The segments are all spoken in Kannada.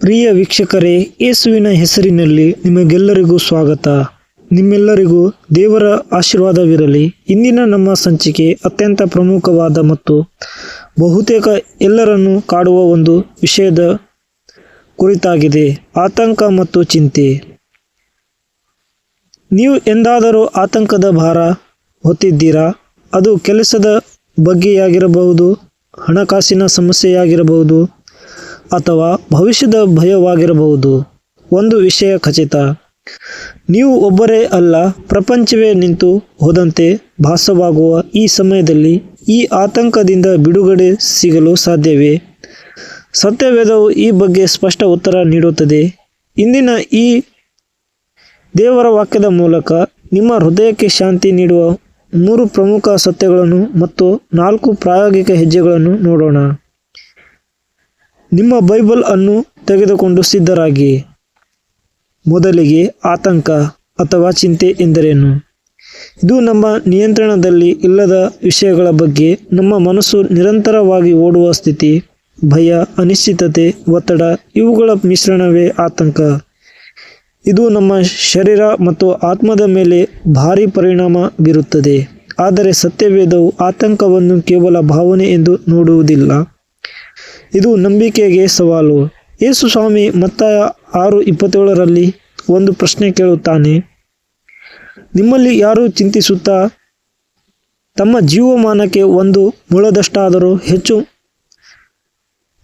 ಪ್ರಿಯ ವೀಕ್ಷಕರೇ, ಯೇಸುವಿನ ಹೆಸರಿನಲ್ಲಿ ನಿಮಗೆಲ್ಲರಿಗೂ ಸ್ವಾಗತ. ನಿಮ್ಮೆಲ್ಲರಿಗೂ ದೇವರ ಆಶೀರ್ವಾದವಿರಲಿ. ಇಂದಿನ ನಮ್ಮ ಸಂಚಿಕೆ ಅತ್ಯಂತ ಪ್ರಮುಖವಾದ ಮತ್ತು ಬಹುತೇಕ ಎಲ್ಲರನ್ನು ಕಾಡುವ ಒಂದು ವಿಷಯದ ಕುರಿತಾಗಿದೆ. ಆತಂಕ ಮತ್ತು ಚಿಂತೆ. ನೀವು ಎಂದಾದರೂ ಆತಂಕದ ಭಾರ ಹೊತ್ತಿದ್ದೀರಾ? ಅದು ಕೆಲಸದ ಬಗ್ಗೆಯಾಗಿರಬಹುದು, ಹಣಕಾಸಿನ ಸಮಸ್ಯೆಯಾಗಿರಬಹುದು ಅಥವಾ ಭವಿಷ್ಯದ ಭಯವಾಗಿರಬಹುದು. ಒಂದು ವಿಷಯ ಖಚಿತ. ನೀವು ಒಬ್ಬರೇ ಅಲ್ಲ, ಪ್ರಪಂಚವೇ ನಿಂತು ಹೋದಂತೆ ಭಾಸವಾಗುವ ಈ ಸಮಯದಲ್ಲಿ ಈ ಆತಂಕದಿಂದ ಬಿಡುಗಡೆ ಸಿಗಲು ಸಾಧ್ಯವೇ? ಸತ್ಯವೇದವು ಈ ಬಗ್ಗೆ ಸ್ಪಷ್ಟ ಉತ್ತರ ನೀಡುತ್ತದೆ. ಇಂದಿನ ಈ ದೇವರ ವಾಕ್ಯದ ಮೂಲಕ ನಿಮ್ಮ ಹೃದಯಕ್ಕೆ ಶಾಂತಿ ನೀಡುವ ಮೂರು ಪ್ರಮುಖ ಸತ್ಯಗಳನ್ನು ಮತ್ತು ನಾಲ್ಕು ಪ್ರಾಯೋಗಿಕ ಹೆಜ್ಜೆಗಳನ್ನು ನೋಡೋಣ. ನಿಮ್ಮ ಬೈಬಲ್ ಅನ್ನು ತೆಗೆದುಕೊಂಡು ಸಿದ್ಧರಾಗಿ. ಮೊದಲಿಗೆ ಆತಂಕ ಅಥವಾ ಚಿಂತೆ ಎಂದರೇನು? ಇದು ನಮ್ಮ ನಿಯಂತ್ರಣದಲ್ಲಿ ಇಲ್ಲದ ವಿಷಯಗಳ ಬಗ್ಗೆ ನಮ್ಮ ಮನಸ್ಸು ನಿರಂತರವಾಗಿ ಓಡುವ ಸ್ಥಿತಿ, ಭಯ, ಅನಿಶ್ಚಿತತೆ, ಒತ್ತಡ, ಇವುಗಳ ಮಿಶ್ರಣವೇ ಆತಂಕ. ಇದು ನಮ್ಮ ಶರೀರ ಮತ್ತು ಆತ್ಮದ ಮೇಲೆ ಭಾರಿ ಪರಿಣಾಮ ಬೀರುತ್ತದೆ. ಆದರೆ ಸತ್ಯವೇದವು ಆತಂಕವನ್ನು ಕೇವಲ ಭಾವನೆ ಎಂದು ನೋಡುವುದಿಲ್ಲ. ಇದು ನಂಬಿಕೆಗೆ ಸವಾಲು. ಯೇಸು ಸ್ವಾಮಿ ಮತ್ತಾಯ ಆರು ಇಪ್ಪತ್ತೇಳರಲ್ಲಿ ಒಂದು ಪ್ರಶ್ನೆ ಕೇಳುತ್ತಾನೆ. ನಿಮ್ಮಲ್ಲಿ ಯಾರು ಚಿಂತಿಸುತ್ತಾ? ತಮ್ಮ ಜೀವಮಾನಕ್ಕೆ ಒಂದು ಮುಳದಷ್ಟಾದರೂ ಹೆಚ್ಚು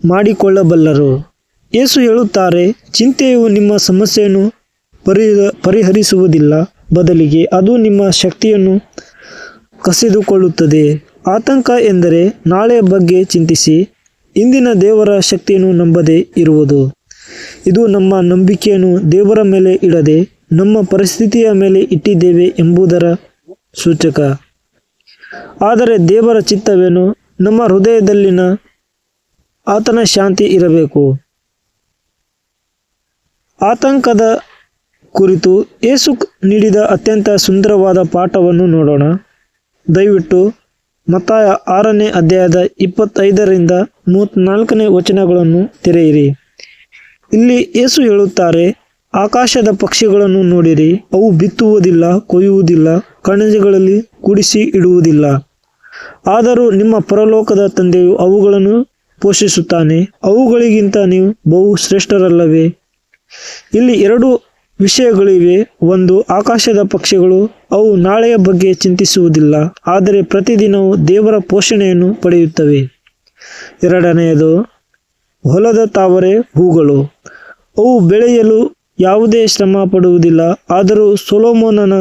ಮಾಡಿಕೊಳ್ಳಬಲ್ಲರು. ಯೇಸು ಹೇಳುತ್ತಾರೆ, ಚಿಂತೆಯು ನಿಮ್ಮ ಸಮಸ್ಯೆಯನ್ನು ಪರಿ ಪರಿಹರಿಸುವುದಿಲ್ಲ. ಬದಲಿಗೆ ಅದು ನಿಮ್ಮ ಶಕ್ತಿಯನ್ನು ಕಸಿದುಕೊಳ್ಳುತ್ತದೆ. ಆತಂಕ ಎಂದರೆ ನಾಳೆ ಬಗ್ಗೆ ಚಿಂತಿಸಿ. ಇಂದಿನ ದೇವರ ಶಕ್ತಿಯನ್ನು ನಂಬದೇ ಇರುವುದು. ಇದು ನಮ್ಮ ನಂಬಿಕೆಯನ್ನು ದೇವರ ಮೇಲೆ ಇಡದೆ ನಮ್ಮ ಪರಿಸ್ಥಿತಿಯ ಮೇಲೆ ಇಟ್ಟಿದ್ದೇವೆ ಎಂಬುದರ ಸೂಚಕ. ಆದರೆ ದೇವರ ಚಿತ್ತವೇನು? ನಮ್ಮ ಹೃದಯದಲ್ಲಿನ ಆತನ ಶಾಂತಿ ಇರಬೇಕು. ಆತಂಕದ ಕುರಿತು ಏಸುಕ್ ನೀಡಿದ ಅತ್ಯಂತ ಸುಂದರವಾದ ಪಾಠವನ್ನು ನೋಡೋಣ. ದಯವಿಟ್ಟು ಮತ್ತಾಯ ಆರನೇ ಅಧ್ಯಾಯದ ಇಪ್ಪತ್ತೈದರಿಂದ ಮೂವತ್ನಾಲ್ಕನೇ ವಚನಗಳನ್ನು ತೆರೆಯಿರಿ. ಇಲ್ಲಿ ಏಸು ಹೇಳುತ್ತಾರೆ, ಆಕಾಶದ ಪಕ್ಷಿಗಳನ್ನು ನೋಡಿರಿ, ಅವು ಬಿತ್ತುವುದಿಲ್ಲ, ಕೊಯ್ಯುವುದಿಲ್ಲ, ಕಣಜಗಳಲ್ಲಿ ಕುಡಿಸಿ ಇಡುವುದಿಲ್ಲ. ಆದರೂ ನಿಮ್ಮ ಪರಲೋಕದ ತಂದೆಯು ಅವುಗಳನ್ನು ಪೋಷಿಸುತ್ತಾನೆ, ಅವುಗಳಿಗಿಂತ ನೀವು ಬಹು ಶ್ರೇಷ್ಠರಲ್ಲವೇ ಇಲ್ಲಿ ಎರಡು ವಿಷಯಗಳಿವೆ. ಒಂದು, ಆಕಾಶದ ಪಕ್ಷಿಗಳು. ಅವು ನಾಳೆಯ ಬಗ್ಗೆ ಚಿಂತಿಸುವುದಿಲ್ಲ, ಆದರೆ ಪ್ರತಿದಿನವೂ ದೇವರ ಪೋಷಣೆಯನ್ನು ಪಡೆಯುತ್ತವೆ. ಎರಡನೆಯದು, ಹೊಲದ ತಾವರೆ ಹೂಗಳು. ಅವು ಬೆಳೆಯಲು ಯಾವುದೇ ಶ್ರಮ ಪಡುವುದಿಲ್ಲ, ಆದರೂ ಸೊಲೋಮೋನನ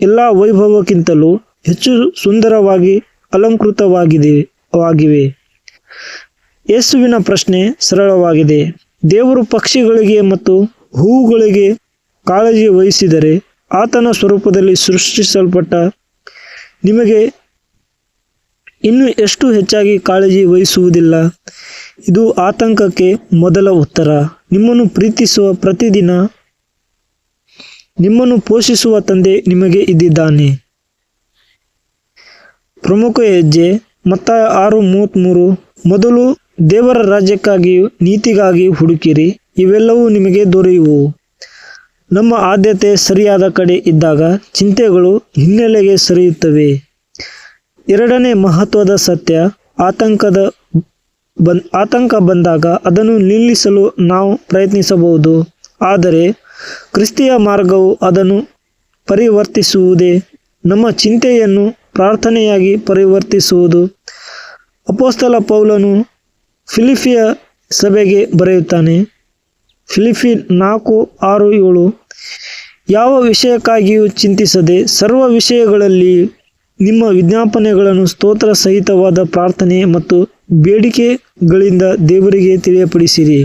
ಎಲ್ಲ ವೈಭವಕ್ಕಿಂತಲೂ ಹೆಚ್ಚು ಸುಂದರವಾಗಿ ಅಲಂಕೃತವಾಗಿದೆ ವಾಗಿವೆ ಯೇಸುವಿನ ಪ್ರಶ್ನೆ ಸರಳವಾಗಿದೆ. ದೇವರು ಪಕ್ಷಿಗಳಿಗೆ ಮತ್ತು ಹೂವುಗಳಿಗೆ ಕಾಳಜಿ ವಹಿಸಿದರೆ ಆತನ ಸ್ವರೂಪದಲ್ಲಿ ಸೃಷ್ಟಿಸಲ್ಪಟ್ಟ ನಿಮಗೆ ಇನ್ನು ಎಷ್ಟು ಹೆಚ್ಚಾಗಿ ಕಾಳಜಿ ವಹಿಸುವುದಿಲ್ಲ? ಇದು ಆತಂಕಕ್ಕೆ ಮೊದಲ ಉತ್ತರ. ನಿಮ್ಮನ್ನು ಪ್ರೀತಿಸುವ ಪ್ರತಿದಿನ, ನಿಮ್ಮನ್ನು ಪೋಷಿಸುವ ತಂದೆ ನಿಮಗೆ ಇದ್ದಿದ್ದಾನೆ. ಪ್ರಮುಖ ಹೆಜ್ಜೆ ಮತ್ತ ಆರು ಮೂವತ್ತ್ಮೂರು ಮೊದಲು ದೇವರ ರಾಜ್ಯಕ್ಕಾಗಿ ನೀತಿಗಾಗಿ ಹುಡುಕಿರಿ. ಇವೆಲ್ಲವೂ ನಿಮಗೆ ದೊರೆಯುವು. ನಮ್ಮ ಆದ್ಯತೆ ಸರಿಯಾದ ಕಡೆ ಇದ್ದಾಗ ಚಿಂತೆಗಳು ಹಿನ್ನೆಲೆಗೆ ಸರಿಯುತ್ತವೆ. ಎರಡನೇ ಮಹತ್ವದ ಸತ್ಯ, ಆತಂಕದ ಬನ್ ಆತಂಕ ಬಂದಾಗ ಅದನ್ನು ನಿಲ್ಲಿಸಲು ನಾವು ಪ್ರಯತ್ನಿಸಬಹುದು. ಆದರೆ ಕ್ರಿಸ್ತಿಯ ಮಾರ್ಗವು ಅದನ್ನು ಪರಿವರ್ತಿಸುವುದೇ, ನಮ್ಮ ಚಿಂತೆಯನ್ನು ಪ್ರಾರ್ಥನೆಯಾಗಿ ಪರಿವರ್ತಿಸುವುದು. ಅಪೋಸ್ತಲ ಪೌಲನು ಫಿಲಿಫಿಯ ಸಭೆಗೆ ಬರೆಯುತ್ತಾನೆ ಫಿಲಿಪಿ ನಾಲ್ಕು, ಆರು, ಏಳು. ಯಾವ ವಿಷಯಕ್ಕಾಗಿಯೂ ಚಿಂತಿಸದೆ ಸರ್ವ ವಿಷಯಗಳಲ್ಲಿ ನಿಮ್ಮ ವಿಜ್ಞಾಪನೆಗಳನ್ನು ಸ್ತೋತ್ರ ಸಹಿತವಾದ ಪ್ರಾರ್ಥನೆ ಮತ್ತು ಬೇಡಿಕೆಗಳಿಂದ ದೇವರಿಗೆ ತಿಳಿಯಪಡಿಸಿರಿ.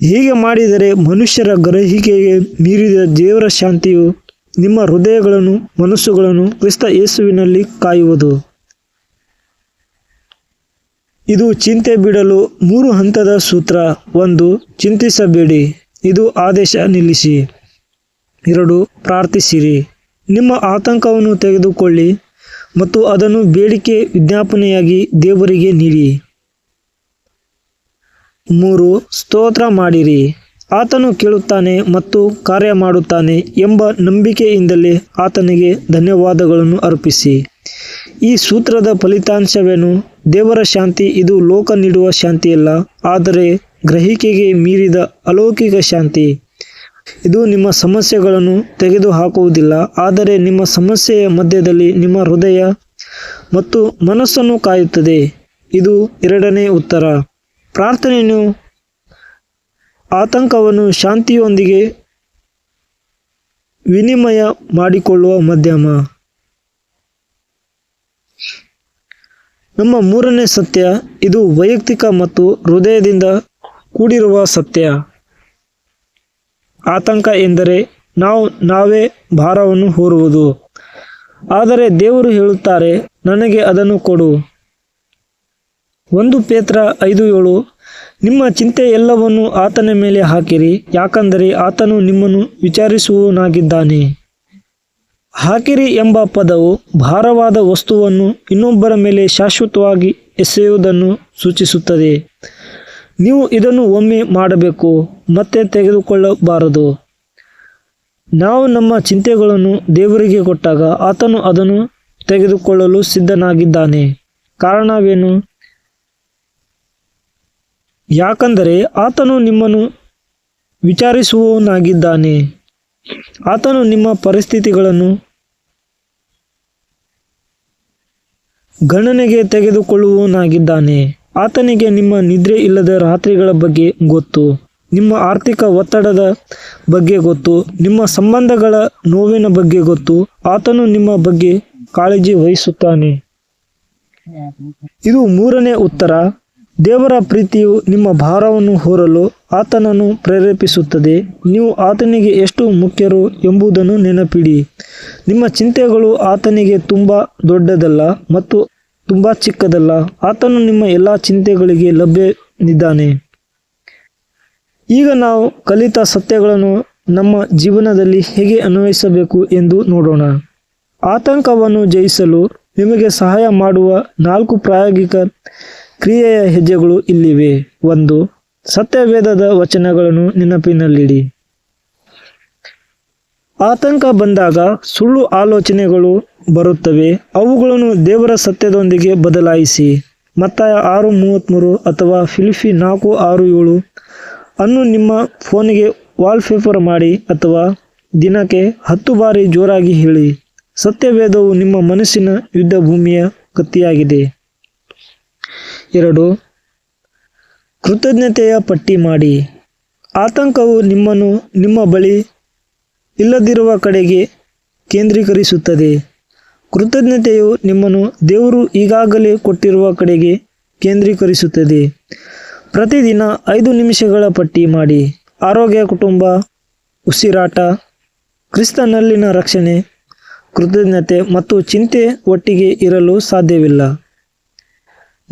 ಹೀಗೆ ಮಾಡಿದರೆ ಮನುಷ್ಯರ ಗ್ರಹಿಕೆಗೆ ಮೀರಿದ ದೇವರ ಶಾಂತಿಯು ನಿಮ್ಮ ಹೃದಯಗಳನ್ನು, ಮನಸ್ಸುಗಳನ್ನು ಕ್ರಿಸ್ತ ಯೇಸುವಿನಲ್ಲಿ ಕಾಯುವುದು. ಇದು ಚಿಂತೆ ಬಿಡಲು ಮೂರು ಹಂತದ ಸೂತ್ರ. ಒಂದು, ಚಿಂತಿಸಬೇಡಿ. ಇದು ಆದೇಶ ನಿಲ್ಲಿಸಿ. ಎರಡು, ಪ್ರಾರ್ಥಿಸಿರಿ. ನಿಮ್ಮ ಆತಂಕವನ್ನು ತೆಗೆದುಕೊಳ್ಳಿ ಮತ್ತು ಅದನ್ನು ಬೇಡಿಕೆ ವಿಜ್ಞಾಪನೆಯಾಗಿ ದೇವರಿಗೆ ನೀಡಿ. ಮೂರು, ಸ್ತೋತ್ರ ಮಾಡಿರಿ. ಆತನು ಕೇಳುತ್ತಾನೆ ಮತ್ತು ಕಾರ್ಯ ಮಾಡುತ್ತಾನೆ ಎಂಬ ನಂಬಿಕೆಯಿಂದಲೇ ಆತನಿಗೆ ಧನ್ಯವಾದಗಳನ್ನು ಅರ್ಪಿಸಿ. ಈ ಸೂತ್ರದ ಫಲಿತಾಂಶವೇನು? ದೇವರ ಶಾಂತಿ ಇದು ಲೋಕ ನೀಡುವ ಶಾಂತಿಯಲ್ಲ, ಆದರೆ ಗ್ರಹಿಕೆಗೆ ಮೀರಿದ ಅಲೌಕಿಕ ಶಾಂತಿ. ಇದು ನಿಮ್ಮ ಸಮಸ್ಯೆಗಳನ್ನು ತೆಗೆದುಹಾಕುವುದಿಲ್ಲ, ಆದರೆ ನಿಮ್ಮ ಸಮಸ್ಯೆಯ ಮಧ್ಯದಲ್ಲಿ ನಿಮ್ಮ ಹೃದಯ ಮತ್ತು ಮನಸ್ಸನ್ನು ಕಾಯುತ್ತದೆ. ಇದು ಎರಡನೇ ಉತ್ತರ. ಪ್ರಾರ್ಥನೆಯನ್ನು, ಆತಂಕವನ್ನು ಶಾಂತಿಯೊಂದಿಗೆ ವಿನಿಮಯ ಮಾಡಿಕೊಳ್ಳುವ ಮಾಧ್ಯಮ. ನಮ್ಮ ಮೂರನೇ ಸತ್ಯ, ಇದು ವೈಯಕ್ತಿಕ ಮತ್ತು ಹೃದಯದಿಂದ ಕೂಡಿರುವ ಸತ್ಯ. ಆತಂಕ ಎಂದರೆ ನಾವು, ನಾವೇ ಭಾರವನ್ನು ಹೊರುವುದು. ಆದರೆ ದೇವರು ಹೇಳುತ್ತಾರೆ, ನನಗೆ ಅದನ್ನು ಕೊಡು. ಒಂದು ಪೇತ್ರ ಐದು ಏಳು, ನಿಮ್ಮ ಚಿಂತೆ ಎಲ್ಲವನ್ನು ಆತನ ಮೇಲೆ ಹಾಕಿರಿ, ಯಾಕಂದರೆ ಆತನು ನಿಮ್ಮನ್ನು ವಿಚಾರಿಸುವನಾಗಿದ್ದಾನೆ ಹಾಕಿರಿ ಎಂಬ ಪದವು ಭಾರವಾದ ವಸ್ತುವನ್ನು ಇನ್ನೊಬ್ಬರ ಮೇಲೆ ಶಾಶ್ವತವಾಗಿ ಎಸೆಯುವುದನ್ನು ಸೂಚಿಸುತ್ತದೆ. ನೀವು ಇದನ್ನು ಒಮ್ಮೆ ಮಾಡಬೇಕು, ಮತ್ತೆ ತೆಗೆದುಕೊಳ್ಳಬಾರದು. ನಾವು ನಮ್ಮ ಚಿಂತೆಗಳನ್ನು ದೇವರಿಗೆ ಕೊಟ್ಟಾಗ ಆತನು ಅದನ್ನು ತೆಗೆದುಕೊಳ್ಳಲು ಸಿದ್ಧನಾಗಿದ್ದಾನೆ. ಕಾರಣವೇನು? ಯಾಕಂದರೆ ಆತನು ನಿಮ್ಮನ್ನು ವಿಚಾರಿಸುವವನಾಗಿದ್ದಾನೆ. ಆತನು ನಿಮ್ಮ ಪರಿಸ್ಥಿತಿಗಳನ್ನು ಗಣನೆಗೆ ತೆಗೆದುಕೊಳ್ಳುವವನಾಗಿದ್ದಾನೆ. ಆತನಿಗೆ ನಿಮ್ಮ ನಿದ್ರೆ ಇಲ್ಲದ ರಾತ್ರಿಗಳ ಬಗ್ಗೆ ಗೊತ್ತು. ನಿಮ್ಮ ಆರ್ಥಿಕ ಒತ್ತಡದ ಬಗ್ಗೆ ಗೊತ್ತು. ನಿಮ್ಮ ಸಂಬಂಧಗಳ ನೋವಿನ ಬಗ್ಗೆ ಗೊತ್ತು. ಆತನು ನಿಮ್ಮ ಬಗ್ಗೆ ಕಾಳಜಿ ವಹಿಸುತ್ತಾನೆ. ಇದು ಮೂರನೇ ಉತ್ತರ. ದೇವರ ಪ್ರೀತಿಯು ನಿಮ್ಮ ಭಾರವನ್ನು ಹೊರಲು ಆತನನ್ನು ಪ್ರೇರೇಪಿಸುತ್ತದೆ. ನೀವು ಆತನಿಗೆ ಎಷ್ಟು ಮುಖ್ಯರು ಎಂಬುದನ್ನು ನೆನಪಿಡಿ. ನಿಮ್ಮ ಚಿಂತೆಗಳು ಆತನಿಗೆ ತುಂಬ ದೊಡ್ಡದಲ್ಲ ಮತ್ತು ತುಂಬ ಚಿಕ್ಕದಲ್ಲ. ಆತನು ನಿಮ್ಮ ಎಲ್ಲ ಚಿಂತೆಗಳಿಗೆ ಲಭ್ಯನಿದ್ದಾನೆ. ಈಗ ನಾವು ಕಲಿತ ಸತ್ಯಗಳನ್ನು ನಮ್ಮ ಜೀವನದಲ್ಲಿ ಹೇಗೆ ಅನ್ವಯಿಸಬೇಕು ಎಂದು ನೋಡೋಣ. ಆತಂಕವನ್ನು ಜಯಿಸಲು ನಿಮಗೆ ಸಹಾಯ ಮಾಡುವ ನಾಲ್ಕು ಪ್ರಾಯೋಗಿಕ ಕ್ರಿಯೆಯ ಹೆಜ್ಜೆಗಳು ಇಲ್ಲಿವೆ. ಒಂದು, ಸತ್ಯವೇದದ ವಚನಗಳನ್ನು ನೆನಪಿನಲ್ಲಿಡಿ. ಆತಂಕ ಬಂದಾಗ ಸುಳ್ಳು ಆಲೋಚನೆಗಳು ಬರುತ್ತವೆ. ಅವುಗಳನ್ನು ದೇವರ ಸತ್ಯದೊಂದಿಗೆ ಬದಲಾಯಿಸಿ. ಮತ್ತಾಯ ಆರು ಮೂವತ್ತ್ಮೂರು ಅಥವಾ ಫಿಲಿಫಿ ನಾಲ್ಕು, ಆರು, ಏಳು ಅನ್ನು ನಿಮ್ಮ ಫೋನಿಗೆ ವಾಲ್ಪೇಪರ್ ಮಾಡಿ ಅಥವಾ ದಿನಕ್ಕೆ ಹತ್ತು ಬಾರಿ ಜೋರಾಗಿ ಹೇಳಿ. ಸತ್ಯವೇದವು ನಿಮ್ಮ ಮನಸ್ಸಿನ ಯುದ್ಧ ಭೂಮಿಯ ಕತ್ತಿಯಾಗಿದೆ ಎರಡು, ಕೃತಜ್ಞತೆಯ ಪಟ್ಟಿ ಮಾಡಿ. ಆತಂಕವು ನಿಮ್ಮನ್ನು ನಿಮ್ಮ ಬಳಿ ಇಲ್ಲದಿರುವ ಕಡೆಗೆ ಕೇಂದ್ರೀಕರಿಸುತ್ತದೆ. ಕೃತಜ್ಞತೆಯು ನಿಮ್ಮನ್ನು ದೇವರು ಈಗಾಗಲೇ ಕೊಟ್ಟಿರುವ ಕಡೆಗೆ ಕೇಂದ್ರೀಕರಿಸುತ್ತದೆ. ಪ್ರತಿದಿನ ಐದು ನಿಮಿಷಗಳ ಪಟ್ಟಿ ಮಾಡಿ. ಆರೋಗ್ಯ ಕುಟುಂಬ, ಉಸಿರಾಟ, ಕ್ರಿಸ್ತನಲ್ಲಿನ ರಕ್ಷಣೆ, ಕೃತಜ್ಞತೆ ಮತ್ತು ಚಿಂತೆ ಒಟ್ಟಿಗೆ ಇರಲು ಸಾಧ್ಯವಿಲ್ಲ.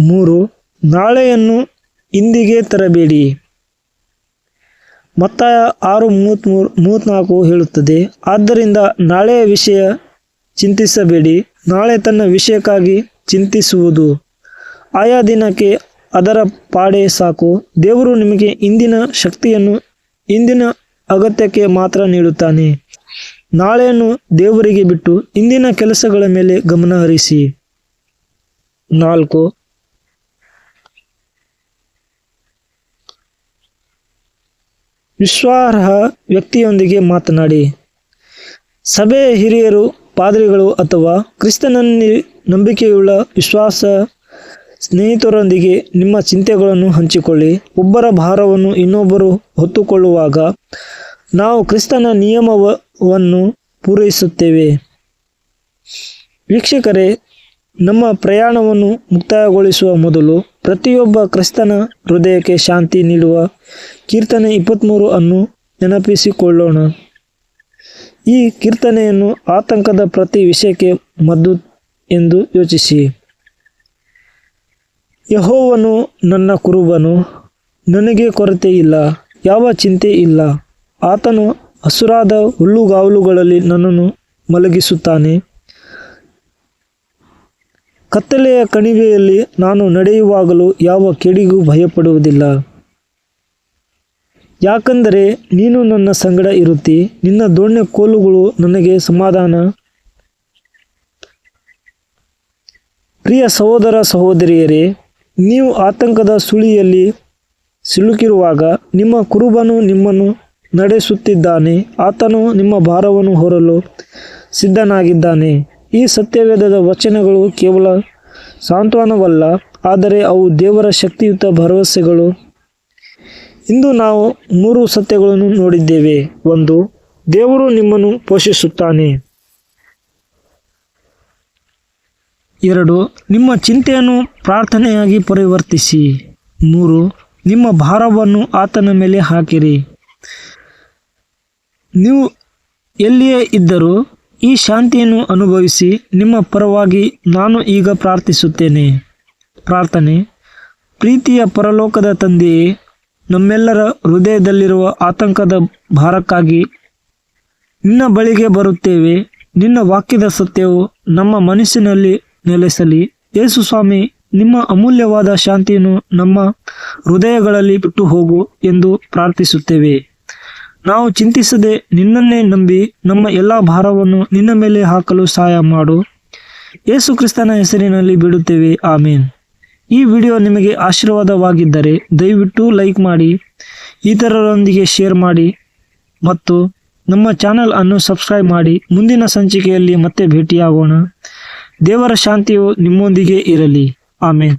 ಮೂರು, ನಾಳೆಯನ್ನು ಇಂದಿಗೆ ತರಬೇಡಿ. ಮತ್ತ ಆರು ಮೂವತ್ತ್ಮೂರು ಮೂವತ್ತ್ನಾಲ್ಕು ಹೇಳುತ್ತದೆ. ಆದ್ದರಿಂದ ನಾಳೆಯ ವಿಷಯ ಚಿಂತಿಸಬೇಡಿ. ನಾಳೆ ತನ್ನ ವಿಷಯಕ್ಕಾಗಿ ಚಿಂತಿಸುವುದು. ಆಯಾ ದಿನಕ್ಕೆ ಅದರ ಪಾಡೆ ಸಾಕು. ದೇವರು ನಿಮಗೆ ಇಂದಿನ ಶಕ್ತಿಯನ್ನು, ಇಂದಿನ ಅಗತ್ಯಕ್ಕೆ ಮಾತ್ರ ನೀಡುತ್ತಾನೆ. ನಾಳೆಯನ್ನು ದೇವರಿಗೆ ಬಿಟ್ಟು ಇಂದಿನ ಕೆಲಸಗಳ ಮೇಲೆ ಗಮನ ಹರಿಸಿ ನಾಲ್ಕು ವಿಶ್ವಾರ್ಹ ವ್ಯಕ್ತಿಯೊಂದಿಗೆ ಮಾತನಾಡಿ. ಸಭೆಯ ಹಿರಿಯರು, ಪಾದ್ರಿಗಳು ಅಥವಾ ಕ್ರಿಸ್ತನಲ್ಲಿ ನಂಬಿಕೆಯುಳ್ಳ ವಿಶ್ವಾಸ ಸ್ನೇಹಿತರೊಂದಿಗೆ ನಿಮ್ಮ ಚಿಂತೆಗಳನ್ನು ಹಂಚಿಕೊಳ್ಳಿ. ಒಬ್ಬರ ಭಾರವನ್ನು ಇನ್ನೊಬ್ಬರು ಹೊತ್ತುಕೊಳ್ಳುವಾಗ ನಾವು ಕ್ರಿಸ್ತನ ನಿಯಮವನ್ನು ಪೂರೈಸುತ್ತೇವೆ. ವೀಕ್ಷಕರೇ, ನಮ್ಮ ಪ್ರಯಾಣವನ್ನು ಮುಕ್ತಾಯಗೊಳಿಸುವ ಮೊದಲು ಪ್ರತಿಯೊಬ್ಬ ಕ್ರಿಸ್ತನ ಹೃದಯಕ್ಕೆ ಶಾಂತಿ ನೀಡುವ ಕೀರ್ತನೆ ಇಪ್ಪತ್ತ್ಮೂರು ಅನ್ನು ನೆನಪಿಸಿಕೊಳ್ಳೋಣ. ಈ ಕೀರ್ತನೆಯನ್ನು ಆತಂಕದ ಪ್ರತಿ ವಿಷಯಕ್ಕೆ ಮದ್ದು ಎಂದು ಯೋಚಿಸಿ. ಯಹೋವನು ನನ್ನ ಕುರುಬನು, ನನಗೆ ಕೊರತೆ ಇಲ್ಲ, ಯಾವ ಚಿಂತೆ ಇಲ್ಲ. ಆತನು ಹಸುರಾದ ಹುಲ್ಲುಗಾವಲುಗಳಲ್ಲಿ ನನ್ನನ್ನು ಮಲಗಿಸುತ್ತಾನೆ. ಕತ್ತಲೆಯ ಕಣಿವೆಯಲ್ಲಿ ನಾನು ನಡೆಯುವಾಗಲೂ ಯಾವ ಕೆಡಿಗೂ ಭಯಪಡುವುದಿಲ್ಲ. ಯಾಕಂದರೆ ನೀನು ನನ್ನ ಸಂಗಡ ಇರುತ್ತಿ, ನಿನ್ನ ದೊಣ್ಣೆ ಕೋಲುಗಳು ನನಗೆ ಸಮಾಧಾನ. ಪ್ರಿಯ ಸಹೋದರ ಸಹೋದರಿಯರೇ, ನೀವು ಆತಂಕದ ಸುಳಿಯಲ್ಲಿ ಸಿಲುಕಿರುವಾಗ ನಿಮ್ಮ ಕುರುಬನು ನಿಮ್ಮನ್ನು ನಡೆಸುತ್ತಿದ್ದಾನೆ, ಆತನು ನಿಮ್ಮ ಭಾರವನ್ನು ಹೊರಲು ಸಿದ್ಧನಾಗಿದ್ದಾನೆ. ಈ ಸತ್ಯವೇದದ ವಚನಗಳು ಕೇವಲ ಸಾಂತ್ವನವಲ್ಲ, ಆದರೆ ಅವು ದೇವರ ಶಕ್ತಿಯುತ ಭರವಸೆಗಳು. ಇಂದು ನಾವು ಮೂರು ಸತ್ಯಗಳನ್ನು ನೋಡಿದ್ದೇವೆ. ಒಂದು, ದೇವರು ನಿಮ್ಮನ್ನು ಪೋಷಿಸುತ್ತಾನೆ. ಎರಡು, ನಿಮ್ಮ ಚಿಂತೆಯನ್ನು ಪ್ರಾರ್ಥನೆಯಾಗಿ ಪರಿವರ್ತಿಸಿ. ಮೂರು, ನಿಮ್ಮ ಭಾರವನ್ನು ಆತನ ಮೇಲೆ ಹಾಕಿರಿ. ನೀವು ಎಲ್ಲಿಯೇ ಇದ್ದರೂ ಈ ಶಾಂತಿಯನ್ನು ಅನುಭವಿಸಿ ನಿಮ್ಮ ಪರವಾಗಿ ನಾನು ಈಗ ಪ್ರಾರ್ಥಿಸುತ್ತೇನೆ. ಪ್ರಾರ್ಥನೆ. ಪ್ರೀತಿಯ ಪರಲೋಕದ ತಂದೆಯೇ, ನಮ್ಮೆಲ್ಲರ ಹೃದಯದಲ್ಲಿರುವ ಆತಂಕದ ಭಾರಕ್ಕಾಗಿ ನಿನ್ನ ಬಳಿಗೆ ಬರುತ್ತೇವೆ. ನಿನ್ನ ವಾಕ್ಯದ ಸತ್ಯವು ನಮ್ಮ ಮನಸ್ಸಿನಲ್ಲಿ ನೆಲೆಸಲಿ. ಯೇಸು ಸ್ವಾಮಿ, ನಿಮ್ಮ ಅಮೂಲ್ಯವಾದ ಶಾಂತಿಯನ್ನು ನಮ್ಮ ಹೃದಯಗಳಲ್ಲಿ ಬಿಟ್ಟು ಹೋಗು ಎಂದು ಪ್ರಾರ್ಥಿಸುತ್ತೇವೆ. ನಾವು ಚಿಂತಿಸದೆ ನಿನ್ನನ್ನೇ ನಂಬಿ ನಮ್ಮ ಎಲ್ಲ ಭಾರವನ್ನು ನಿನ್ನ ಮೇಲೆ ಹಾಕಲು ಸಹಾಯ ಮಾಡು. ಯೇಸು ಕ್ರಿಸ್ತನ ಹೆಸರಿನಲ್ಲಿ ಬಿಡುತ್ತೇವೆ. ಆಮೇನ್. ಈ ವಿಡಿಯೋ ನಿಮಗೆ ಆಶೀರ್ವಾದವಾಗಿದ್ದರೆ ದಯವಿಟ್ಟು ಲೈಕ್ ಮಾಡಿ, ಇತರರೊಂದಿಗೆ ಶೇರ್ ಮಾಡಿ ಮತ್ತು ನಮ್ಮ ಚಾನಲ್ ಅನ್ನು ಸಬ್ಸ್ಕ್ರೈಬ್ ಮಾಡಿ. ಮುಂದಿನ ಸಂಚಿಕೆಯಲ್ಲಿ ಮತ್ತೆ ಭೇಟಿಯಾಗೋಣ. ದೇವರ ಶಾಂತಿಯು ನಿಮ್ಮೊಂದಿಗೆ ಇರಲಿ. ಆಮೇನ್.